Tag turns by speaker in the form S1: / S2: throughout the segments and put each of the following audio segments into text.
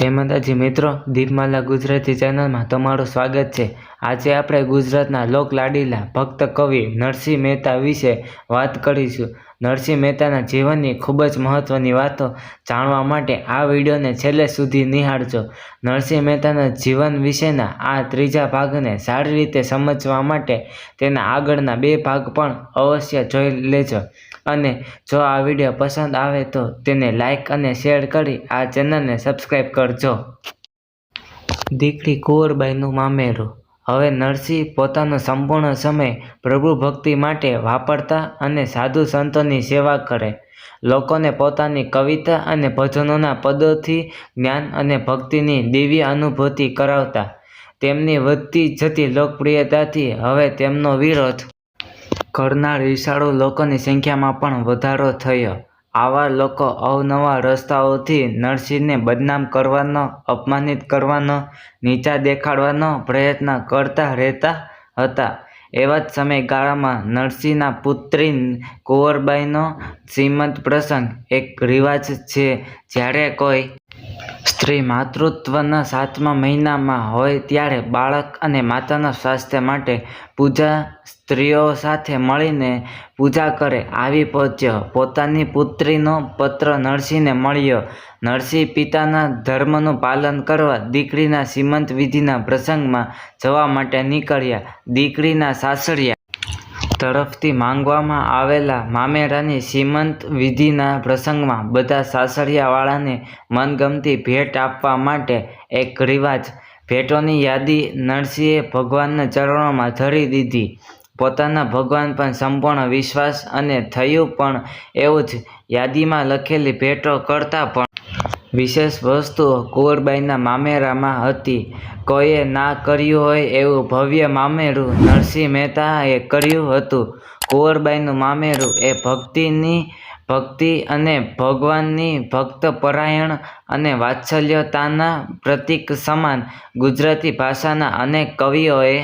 S1: જય માતાજી મિત્રો દીપમાલા ગુજરાતી ચેનલમાં તમારું સ્વાગત છે. આજે આપણે ગુજરાતના લોકલાડીલા ભક્ત કવિ નરસિંહ મહેતા વિશે વાત કરીશું. નરસિંહ મહેતાના જીવનની ખૂબ જ મહત્ત્વની વાતો જાણવા માટે આ વિડીયોને છેલ્લે સુધી નિહાળજો. નરસિંહ મહેતાના જીવન વિશેના આ ત્રીજા ભાગને સારી રીતે સમજવા માટે તેના આગળના બે ભાગ પણ અવશ્ય જોઈ લેજો. અને જો આ વીડિયો પસંદ આવે તો તેને લાઈક અને શેર કરી આ ચેનલને સબસ્ક્રાઈબ કરજો. દીકરી કુંવરબાઈનું મામેરું હવે નરસિંહ પોતાનો સંપૂર્ણ સમય પ્રભુ ભક્તિ માટે વાપરતા અને સાધુ સંતોની સેવા કરે. લોકોને પોતાની કવિતા અને ભજનોના પદોથી જ્ઞાન અને ભક્તિની દિવ્ય અનુભૂતિ કરાવતા. તેમની વધતી જતી લોકપ્રિયતાથી હવે તેમનો વિરોધ. કરનાર વિશાળો લોકોની સંખ્યામાં પણ વધારો થયો. આવા લોકો અવનવા રસ્તાઓથી નરસિંહને બદનામ કરવાનો, અપમાનિત કરવાનો, નીચા દેખાડવાનો પ્રયત્ન કરતા રહેતા હતા. એવા જ સમયગાળામાં નરસિંહના પુત્રી કુંવરબાઈનો શ્રીમંત પ્રસંગ એક રિવાજ છે. જ્યારે કોઈ સ્ત્રી માતૃત્વના સાતમા મહિનામાં હોય ત્યારે બાળક અને માતાના સ્વાસ્થ્ય માટે પૂજા સ્ત્રીઓ સાથે મળીને પૂજા કરે આવી પહોંચ્યો. પોતાની પુત્રીનો પત્ર નરસિંહને મળ્યો. નરસિંહ પિતાના ધર્મનું પાલન કરવા દીકરીના સીમંત વિધિના પ્રસંગમાં જવા માટે નીકળ્યા. દીકરીના સાસરિયા તરફથી માંગવામાં આવેલા મામેરાની સીમંત વિધિના પ્રસંગમાં બધા સાસરિયાવાળાને મનગમતી ભેટ આપવા માટે એક રિવાજ, ભેટોની યાદી નરસિંહે ભગવાનના ચરણોમાં ધરી દીધી. પોતાના ભગવાન પર સંપૂર્ણ વિશ્વાસ અને થયું પણ એવું જ યાદીમાં લખેલી ભેટો કરતાં પણ વિશેષ વસ્તુઓ કુંવરબાઈના મામેરામાં હતી. કોઈએ ના કર્યું હોય એવું ભવ્ય મામેરું નરસિંહ મહેતાએ કર્યું હતું. કુંવરબાઈનું મામેરું એ ભક્તિની ભક્તિ અને ભગવાનની ભક્તપરાયણ અને વાત્સલ્યતાના પ્રતીક સમાન ગુજરાતી ભાષાના અનેક કવિઓએ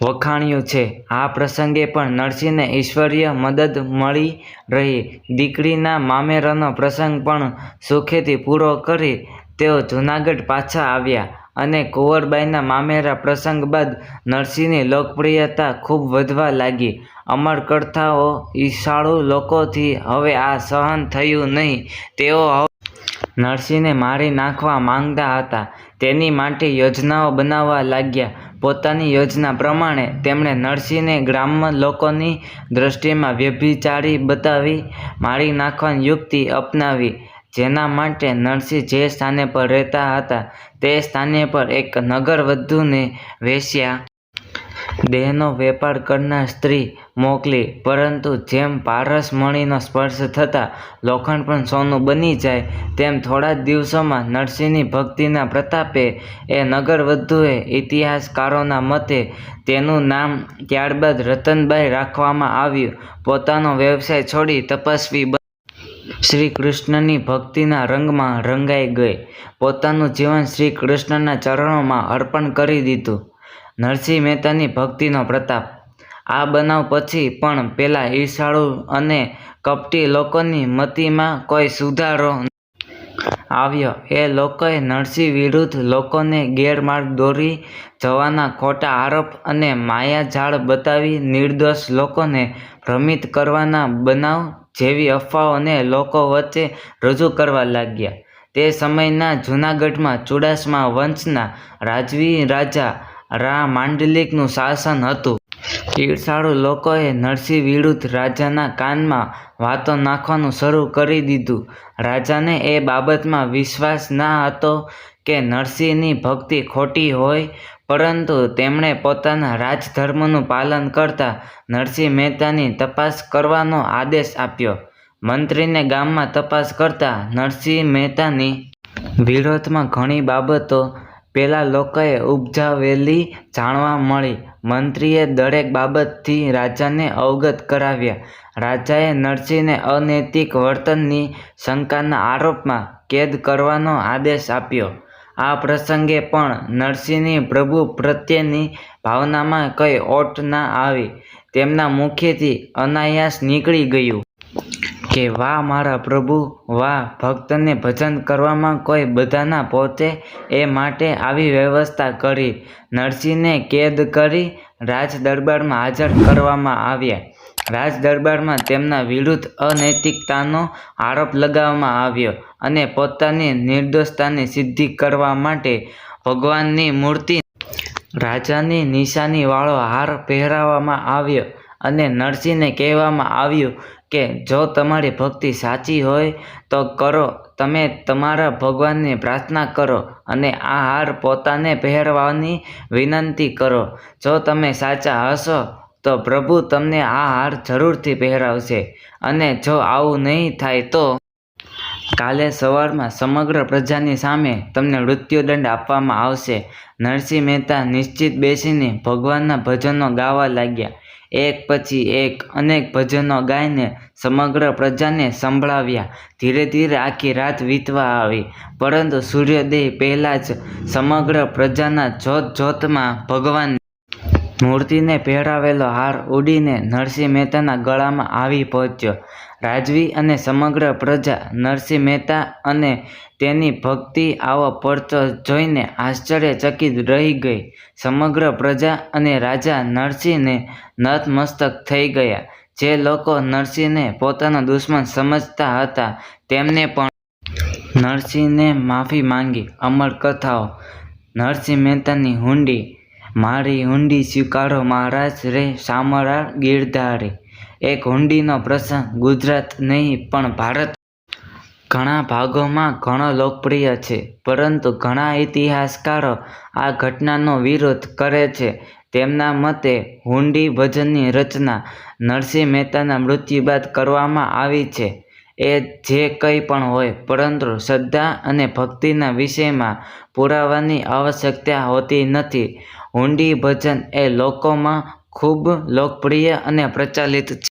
S1: વખાણ્યું છે. આ પ્રસંગે પણ નરસિંહને ઈશ્વરીય મદદ મળી રહી. દીકરીના મામેરાનો પ્રસંગ પણ સુખેથી પૂરો કરી તેઓ જૂનાગઢ પાછા આવ્યા અને કુંવરબાઈના મામેરા પ્રસંગ બાદ નરસિંહની લોકપ્રિયતા ખૂબ વધવા લાગી. અમરકર્થાઓ ઈશાળુ લોકોથી હવે આ સહન થયું નહીં. તેઓ નરસિંહને મારી નાખવા માંગતા હતા. તેની માટે યોજનાઓ બનાવવા લાગ્યા. પોતાની યોજના પ્રમાણે તેમણે નરસિંહને ગ્રામ્ય લોકોની દ્રષ્ટિમાં વ્યભિચારી બતાવી મારી નાખવાની યુક્તિ અપનાવી, જેના માટે નરસિંહ જે સ્થાને પર રહેતા હતા તે સ્થાને પર એક નગરવધૂને વેશ્યા દેહનો વેપાર કરનાર સ્ત્રી મોકલી, પરંતુ જેમ પારસ મણીનો સ્પર્શ થતાં લોખંડ પણ સોનું બની જાય, તેમ થોડા જ દિવસોમાં નરસિંહની ભક્તિના પ્રતાપે એ નગરવધુએ ઇતિહાસકારોના મતે તેનું નામ ત્યારબાદ રતનબાઈ રાખવામાં આવ્યું. પોતાનો વ્યવસાય છોડી તપસ્વી બની શ્રી કૃષ્ણની ભક્તિના રંગમાં રંગાઈ ગઈ. પોતાનું જીવન શ્રી કૃષ્ણના ચરણોમાં અર્પણ કરી દીધું. નરસિંહ મહેતાની ભક્તિનો પ્રતાપ. આ બનાવ પછી પણ પેલા ઈર્ષાળુ અને કપટી લોકોની મતિમાં કોઈ સુધારો આવ્યો. એ લોકોએ નરસિંહ વિરુદ્ધ લોકોને ગેરમાર્ગ દોરી જવાના ખોટા આરોપ અને માયાજાળ બતાવી નિર્દોષ લોકોને ભ્રમિત કરવાના બનાવ જેવી અફવાઓને લોકો વચ્ચે રજૂ કરવા લાગ્યા. તે સમયના જૂનાગઢમાં ચુડાસમા વંશના રાજવી રાજા રા માંડલિકનું શાસન હતું. ઈર્ષાળુ લોકોએ નરસિંહ વિરુદ્ધ રાજાના કાનમાં વાતો નાખવાનું શરૂ કરી દીધું. રાજાને એ બાબતમાં વિશ્વાસ ના હતો કે નરસિંહની ભક્તિ ખોટી હોય, પરંતુ તેમણે પોતાના રાજધર્મનું પાલન કરતા નરસિંહ મહેતાની તપાસ કરવાનો આદેશ આપ્યો. મંત્રીને ગામમાં તપાસ કરતા નરસિંહ મહેતાની વિરોધમાં ઘણી બાબતો પેલા લોકોએ ઉપજાવેલી જાણવા મળી. મંત્રીએ દરેક બાબતથી રાજાને અવગત કરાવ્યા. રાજાએ નરસિંહને અનૈતિક વર્તનની શંકાના આરોપમાં કેદ કરવાનો આદેશ આપ્યો. આ પ્રસંગે પણ નરસિંહની પ્રભુ પ્રત્યેની ભાવનામાં કંઈ ઓટ ના આવી. તેમના મુખેથી અનાયાસ નીકળી ગયું. કે વાહ મારા પ્રભુ, વાહ, ભક્તને ભજન કરવામાં કોઈ બધાના પહોંચે એ માટે આવી વ્યવસ્થા કરી. નરસિંહને કેદ કરી રાજ દરબારમાં હાજર કરવામાં આવ્યા. રાજ દરબારમાં તેમના વિરુદ્ધ અનૈતિકતાનો આરોપ લગાવવામાં આવ્યો અને પોતાની નિર્દોષતાની સિદ્ધિ કરવા માટે ભગવાનની મૂર્તિ રાજાની નિશાનીવાળો હાર પહેરાવવામાં આવ્યો. અને નરસિંહને કહેવામાં આવ્યું કે, જો તમારી ભક્તિ સાચી હોય, તો કરો. તમે તમારા ભગવાનને પ્રાર્થના કરો અને આ હાર પોતાને પહેરવાની વિનંતી કરો. જો તમે સાચા હશો, તો પ્રભુ તમને આ હાર જરૂરથી પહેરાવશે. અને જો આવું નહીં થાય, તો કાલે સવારમાં સમગ્ર પ્રજાની સામે તમને મૃત્યુદંડ આપવામાં આવશે. નરસિંહ મહેતા નિશ્ચિત બેસીને ભગવાનના ભજનો ગાવા લાગ્યા. એક પછી એક અનેક ભજનો ગાઈને સમગ્ર પ્રજાને સંભળાવ્યા. ધીરે ધીરે આખી રાત વીતવા આવી. પરંતુ સૂર્યોદય પહેલાં જ સમગ્ર પ્રજાના જોત જોતમાં ભગવાન મૂર્તિને પહેરાવેલો હાર ઉડીને નરસિંહ મહેતાના ગળામાં આવી પહોંચ્યો. રાજવી અને સમગ્ર પ્રજા નરસિંહ મહેતા અને તેની ભક્તિ આવો પરચો જોઈને આશ્ચર્યચકિત રહી ગઈ. સમગ્ર પ્રજા અને રાજા નરસિંહને નતમસ્તક થઈ ગયા. જે લોકો નરસિંહને પોતાનો દુશ્મન સમજતા હતા, તેમને પણ નરસિંહને માફી માંગી. અમર કથાઓ. નરસિંહ મહેતાની હુંડી. મારી હુંડી સ્વીકારો મહારાજ રે શામળા ગીરધારી એક હુંડીનો પ્રસંગ ગુજરાત નહીં, પણ ભારત ઘણા ભાગોમાં ઘણો લોકપ્રિય છે, પરંતુ ઘણા ઇતિહાસકારો આ ઘટનાનો વિરોધ કરે છે. તેમના મતે, હુંડી ભજનની રચના નરસિંહ મહેતાના મૃત્યુ બાદ કરવામાં આવી છે. એ જે કંઈ પણ હોય, પરંતુ શ્રદ્ધા અને ભક્તિના વિષયમાં પુરાવાની આવશ્યકતા હોતી નથી. હુંડી ભજન એ લોકોમાં ખૂબ લોકપ્રિય અને પ્રચલિત છે.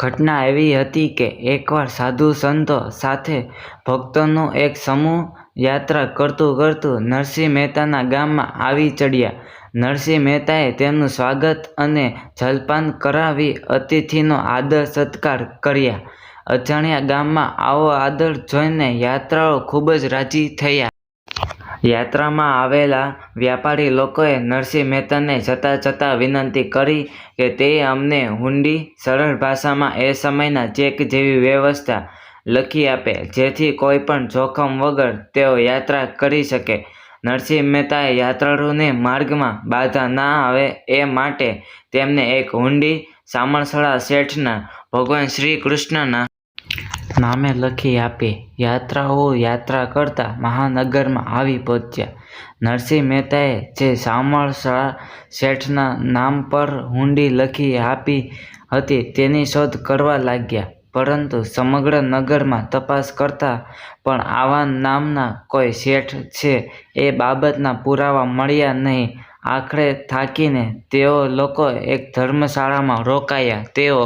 S1: ઘટના એવી હતી કે એકવાર સાધુ સંતો સાથે ભક્તોનો એક સમૂહ યાત્રા કરતું કરતું નરસિંહ મહેતાના ગામમાં આવી ચડ્યા. નરસિંહ મહેતાએ તેમનું સ્વાગત અને જલપાન કરાવી અતિથિનો આદર સત્કાર કર્યા. અજાણ્યા ગામમાં આવો આદર જોઈને યાત્રાળુ ખૂબ જ રાજી થયા. યાત્રામાં આવેલા વ્યાપારી લોકોએ નરસિંહ મહેતાને જતાં જતાં વિનંતી કરી કે તે અમને હુંડી સરળ ભાષામાં એ સમયના ચેક જેવી વ્યવસ્થા લખી આપે, જેથી કોઈ પણ જોખમ વગર તેઓ યાત્રા કરી શકે. નરસિંહ મહેતાએ યાત્રાળુને માર્ગમાં બાધા ના આવે એ માટે તેમને એક હુંડી સામણસળા શેઠના ભગવાન શ્રી કૃષ્ણના નામે લખી આપી યાત્રાઓ યાત્રા કરતા મહાનગરમાં આવી પહોંચ્યા. નરસિંહ મહેતાએ જે શામળસળા શેઠના નામ પર હુંડી લખી આપી હતી તેની શોધ કરવા લાગ્યા. પરંતુ સમગ્ર નગરમાં તપાસ કરતા પણ આવા નામના કોઈ શેઠ છે એ બાબતના પુરાવા મળ્યા નહીં. આખરે થાકીને તેઓ લોકો એક ધર્મશાળામાં રોકાયા. તેઓ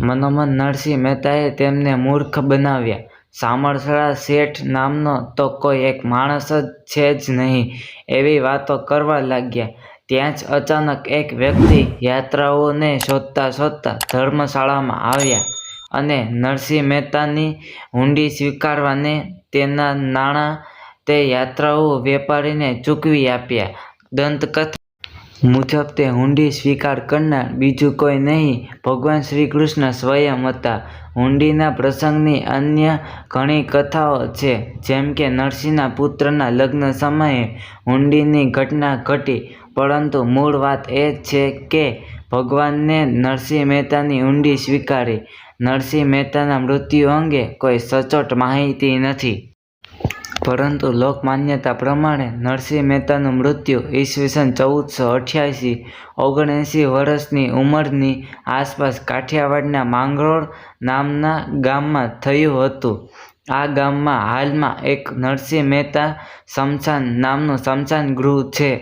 S1: મનોમન નરસિંહ મહેતાએ તેમને મૂર્ખ બનાવ્યા. શામળસળા શેઠ નામનો તો કોઈ એક માણસ જ છે જ નહીં એવી વાતો કરવા લાગ્યા. ત્યાં જ અચાનક એક વ્યક્તિ યાત્રાળુઓને શોધતા શોધતા ધર્મશાળામાં આવ્યા અને નરસિંહ મહેતાની હુંડી સ્વીકારવાને તેના નાણાં તે યાત્રાળુ વેપારીને ચૂકવી આપ્યા. દંતકથા મુજબ તે હુંડી સ્વીકાર કરનાર બીજું કોઈ નહીં. ભગવાન શ્રી કૃષ્ણ સ્વયં હતા. હુંડીના પ્રસંગની અન્ય ઘણી કથાઓ છે, જેમ કે નરસિંહના પુત્રના લગ્ન સમયે હુંડીની ઘટના ઘટી. પરંતુ મૂળ વાત એ છે કે ભગવાને નરસિંહ મહેતાની હુંડી સ્વીકારી. નરસિંહ મહેતાના મૃત્યુ અંગે કોઈ સચોટ માહિતી નથી. પરંતુ લોકમાન્યતા પ્રમાણે નરસિંહ મહેતાનું મૃત્યુ ઈસવીસન ચૌદસો અઠ્યાસી ઓગણએંસી વર્ષની ઉંમરની આસપાસ કાઠિયાવાડના માંગરોળ નામના ગામમાં થયું હતું. આ ગામમાં હાલમાં એક નરસિંહ મહેતા સ્મશાન નામનું સ્મશાન ગૃહ છે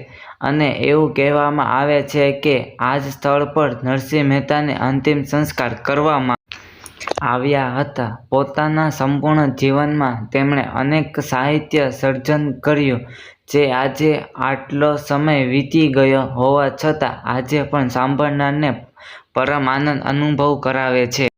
S1: અને એવું કહેવામાં આવે છે કે આ જ સ્થળ પર નરસિંહ મહેતાને અંતિમ સંસ્કાર કરવામાં આવ્યા હતા. પોતાના સંપૂર્ણ જીવનમાં તેમણે અનેક સાહિત્ય સર્જન કર્યું, જે આજે આટલો સમય વીતી ગયો હોવા છતાં આજે પણ સાંભળનારને પરમ આનંદ અનુભવ કરાવે છે.